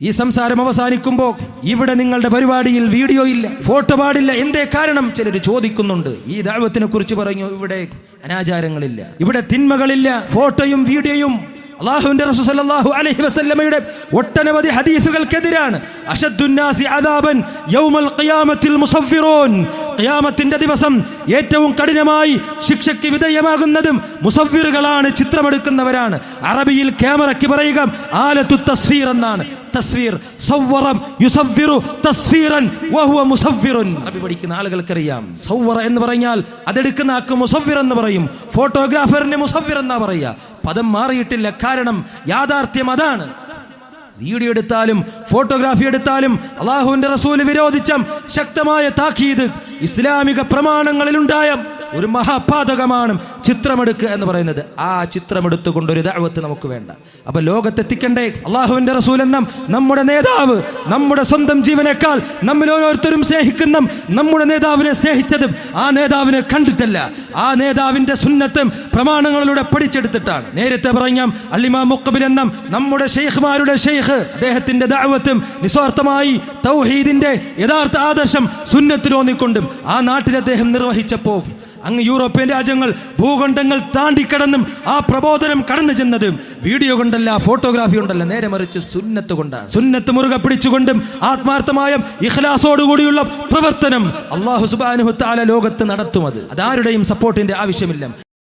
ഈ സംസാരം അവസാനിക്കുമ്പോൾ ഇവിടെ നിങ്ങളുടെ പരിപാടിയിൽ വീഡിയോ ഇല്ല ഫോട്ടോ പാടില്ല. എന്തേ കാരണം? ചിലർ ചോദിക്കുന്നുണ്ട്. ഈ ദൈവത്തിനെ കുറിച്ച് പറഞ്ഞു ഇവിടെ അനാചാരങ്ങളില്ല ഇവിടെ തിന്മകളില്ല ഫോട്ടോയും വീഡിയോയും അള്ളാഹുവിന്റെ റസൂസല്ലാഹു അലഹി വസല്ലമയുടെ ഒട്ടനവധി ഹദീസുകൾക്കെതിരാണ്. അശദ്ദുന്നാസി അദാബൻ യൗമൽ ഖിയാമത്തിൽ മുസവ്വിറൂൻ. ഖിയാമത്തിന്റെ ദിവസം ഏറ്റവും കഠിനമായി ശിക്ഷയ്ക്ക് വിധേയമാകുന്നതും മുസവ്വിറുകളാണ് ചിത്രമെടുക്കുന്നവരാണ്. അറബിയിൽ ക്യാമറയ്ക്ക് പറയുക ആലത്തു തസ്വീർ എന്നാണ്. തസ്വീർ. സൗവറം യുസവ്വിറു തസ്വീറൻ വഹുവ മുസവ്വിറുൻ. അറബി പഠിക്കുന്ന ആളുകൾക്കറിയാം. സൗവറ എന്ന് പറഞ്ഞാൽ അതെടുക്കുന്ന ആക്ക് മുസവ്വിർ എന്ന് പറയും. ഫോട്ടോഗ്രാഫറിനെ മുസവ്വിർ എന്നാ പറയുക. പദം മാറിയിട്ടില്ല. കാരണം യാഥാർത്ഥ്യം അതാണ്. വീഡിയോ എടുത്താലും ഫോട്ടോഗ്രാഫി എടുത്താലും അള്ളാഹുവിന്റെ റസൂൽ വിരോധിച്ച ശക്തമായ താക്കീത് ഇസ്ലാമിക പ്രമാണങ്ങളിലുണ്ടായ ഒരു മഹാപാതകമാണ് ചിത്രമെടുക്കുക എന്ന് പറയുന്നത്. ആ ചിത്രമെടുത്തുകൊണ്ട് ഒരു ദഅവത്ത് നമുക്ക് വേണ്ട. അപ്പൊ ലോകത്തെത്തിക്കണ്ടേ? അള്ളാഹുവിന്റെ റസൂൽ നമ്മുടെ നേതാവ് നമ്മുടെ സ്വന്തം ജീവനേക്കാൾ നമ്മൾ ഓരോരുത്തരും സ്നേഹിക്കുന്ന നമ്മുടെ നേതാവിനെ സ്നേഹിച്ചതും ആ നേതാവിനെ കണ്ടിട്ടല്ല. ആ നേതാവിന്റെ സുന്നത്തും പ്രമാണങ്ങളിലൂടെ പഠിച്ചെടുത്തിട്ടാണ്. നേരത്തെ പറഞ്ഞ അള്ളിമാ മുക്കബിൽ നമ്മുടെ ഷെയ്ഖുമാരുടെ ഷെയ്ഖ് അദ്ദേഹത്തിന്റെ ദഅവത്തും നിസ്വാർത്ഥമായി തൗഹീദിന്റെ യഥാർത്ഥ ആദർശം സുന്നത്തിലോന്നിക്കൊണ്ടും ആ നാട്ടിൽ അദ്ദേഹം നിർവഹിച്ചപ്പോ അങ്ങ് യൂറോപ്യൻ രാജ്യങ്ങൾ ഭൂഖണ്ഡങ്ങൾ താണ്ടിക്കടന്നും ആ പ്രബോധനം കടന്നു ചെന്നതും വീഡിയോ കൊണ്ടല്ല ഫോട്ടോഗ്രാഫി കൊണ്ടല്ല നേരെ മറിച്ച് സുന്നത്ത് കൊണ്ടാണ്. സുന്നത്ത് മുറുകെ പിടിച്ചുകൊണ്ടും ആത്മാർത്ഥമായ ഇഖ്ലാസോടുകൂടിയുള്ള പ്രവർത്തനം അള്ളാഹു സുബാനുഹു താല ലോകത്ത് നടത്തും അത്. അതാരുടെയും സപ്പോർട്ടിന്റെ ആവശ്യമില്ല.